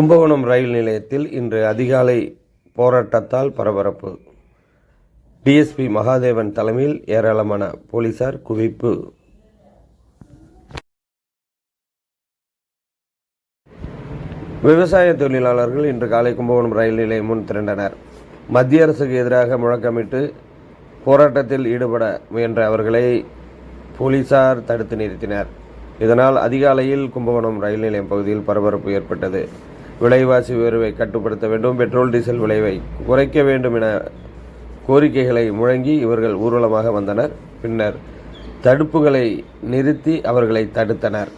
கும்பகோணம் ரயில் நிலையத்தில் இன்று அதிகாலை போராட்டத்தால் பரபரப்பு. டிஎஸ்பி மகாதேவன் தலைமையில் ஏராளமான போலீசார் குவிப்பு. விவசாய தொழிலாளர்கள் இன்று காலை கும்பகோணம் ரயில் நிலையம் முன் திரண்டனர். மத்திய அரசுக்கு எதிராக முழக்கமிட்டு போராட்டத்தில் ஈடுபட முயன்ற அவர்களை போலீசார் தடுத்து நிறுத்தினர். இதனால் அதிகாலையில் கும்பகோணம் ரயில் நிலையம் பகுதியில் பரபரப்பு ஏற்பட்டது. விலைவாசி உயர்வை கட்டுப்படுத்த வேண்டும். பெட்ரோல் டீசல் விளைவை குறைக்க வேண்டும் என கோரிக்கைகளை முழங்கி இவர்கள் ஊர்வலமாக வந்தனர். பின்னர் தடுப்புகளை நிறுத்தி அவர்களை தடுத்தனர்.